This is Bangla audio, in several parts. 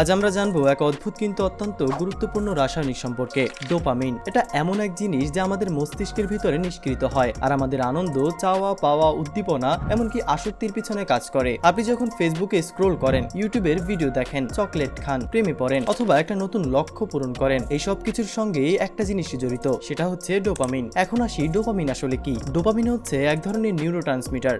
আজ আমরা জানব এক অদ্ভুত কিন্তু অত্যন্ত গুরুত্বপূর্ণ রাসায়নিক সম্পর্কে, ডোপামিন। এটা এমন এক জিনিস যা আমাদের মস্তিষ্কের ভিতরে নিষ্কৃত হয়, আর আমাদের আনন্দ, চাওয়া, পাওয়া, উদ্দীপনা, এমনকি আসক্তির পিছনে কাজ করে। আপনি যখন ফেসবুকে স্ক্রোল করেন, ইউটিউবের ভিডিও দেখেন, চকলেট খান, প্রেমে পড়েন, অথবা একটা নতুন লক্ষ্য পূরণ করেন, এই সব কিছুর সঙ্গে একটা জিনিস জড়িত, সেটা হচ্ছে ডোপামিন। এখন আসি ডোপামিন আসলে কি? ডোপামিন হচ্ছে এক ধরনের নিউরো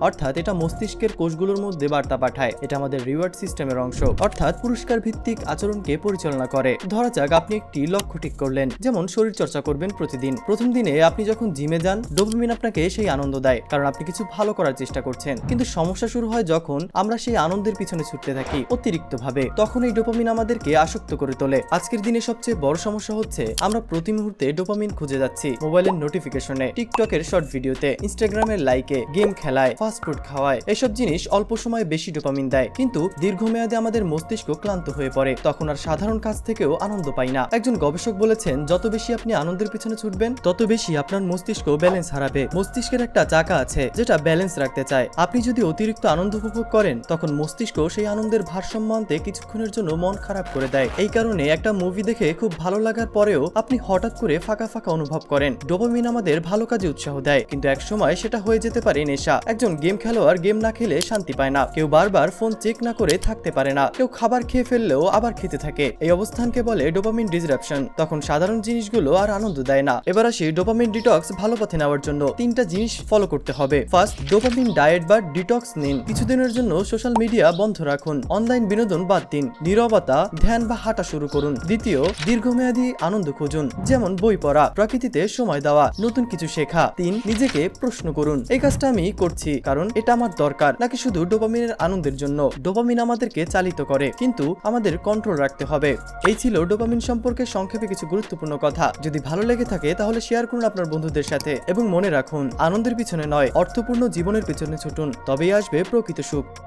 অর্থাৎ এটা মস্তিষ্কের কোষগুলোর মধ্যে বার্তা পাঠায়, এটা আমাদের রিওয়ার্ড সিস্টেমের অংশ। অর্থাৎ পুরস্কার ভিত্তিক আচরণকে পরিচালনা করে। ধরা যাক, আপনি একটি লক্ষ্য ঠিক করলেন, যেমন শরীর চর্চা করবেন প্রতিদিন। প্রথম দিনে আপনি যখন জিমে যান, ডোপামিন আপনাকে সেই আনন্দ দেয়, কারণ আপনি কিছু ভালো করার চেষ্টা করছেন। কিন্তু সমস্যা শুরু হয় যখন আমরা সেই আনন্দের পিছনে ছুটতে থাকি অতিরিক্ত ভাবে তখন এই ডোপামিন আমাদেরকে আসক্ত করে তোলে। আজকের দিনে সবচেয়ে বড় সমস্যা হচ্ছে, আমরা প্রতি মুহূর্তে ডোপামিন খুঁজে যাচ্ছি, মোবাইলের নোটিফিকেশনে, টিকটকের শর্ট ভিডিওতে, ইনস্টাগ্রামের লাইকে, গেম খেলায় ফাস্টফুড খাওয়ায়। এসব জিনিস অল্প সময়ে বেশি ডোপামিন দেয়, কিন্তু দীর্ঘমেয়াদে আমাদের মস্তিষ্ক ক্লান্ত হয়ে পড়ে তখন আর সাধারণ কাজ থেকেও আনন্দ পাই না। একজন গবেষক বলেছেন, যত বেশি আপনি আনন্দের পিছনে ছুটবেন, তত বেশি আপনার মস্তিষ্ক ব্যালেন্স হারাবে। মস্তিষ্কের একটা চাকা আছে, যেটা ব্যালেন্স রাখতে চায়। আপনি যদি অতিরিক্ত আনন্দ উপভোগ করেন, তখন মস্তিষ্ক সেই আনন্দের ভারসাম্য আনতে কিছুক্ষণের জন্য মন খারাপ করে দেয়। এই কারণে একটা মুভি দেখে খুব ভালো লাগার পরেও আপনি হঠাৎ করে ফাঁকা ফাঁকা অনুভব করেন। ডোপামিন আমাদের ভালো কাজে উৎসাহ দেয়, কিন্তু এক সময় সেটা হয়ে যেতে পারে নেশা। একজন গেম খেলোয়াড় গেম না খেলে শান্তি পায় না। কেউ বারবার ফোন চেক না করে থাকতে পারে না। কেউ খাবার খেয়ে ফেললেও আবার খেতে থাকে। এই অবস্থানকে বলে ডোপামিন ডিসরাপশন। তখন সাধারণ জিনিসগুলো আর আনন্দ দেয় না। এবার আসি ডোপামিন ডিটক্স ভালো পথে নেওয়ার জন্য। তিনটা জিনিস ফলো করতে হবে। ফার্স্ট ডোপামিন ডায়েট বা ডিটক্স নিন। কিছুদিনের জন্য সোশ্যাল মিডিয়া বন্ধ রাখুন। অনলাইন বিনোদন বাদ দিন। নীরবতা, ধ্যান বা হাঁটা শুরু করুন। দ্বিতীয়, দীর্ঘমেয়াদী আনন্দ খুঁজুন। যেমন বই পড়া, প্রকৃতিতে সময় দেওয়া, নতুন কিছু শেখা। তিন, নিজেকে প্রশ্ন করুন। এই কাজটা আমি করছি, কারণ এটা আমার দরকার। নাকি শুধু ডোপামিনের আনন্দের জন্য? ডোপামিন আমাদেরকে চালিত করে। কিন্তু আমাদের কন্ট্রোল রাখতে হবে। এই ছিল ডোপামিন সম্পর্কে সংক্ষেপে কিছু গুরুত্বপূর্ণ কথা। যদি ভালো লেগে থাকে, তাহলে শেয়ার করুন আপনার বন্ধুদের সাথে এবং মনে রাখুন, আনন্দের পিছনে নয়, অর্থপূর্ণ জীবনের পিছনে ছুটুন। তবেই আসবে প্রকৃত সুখ।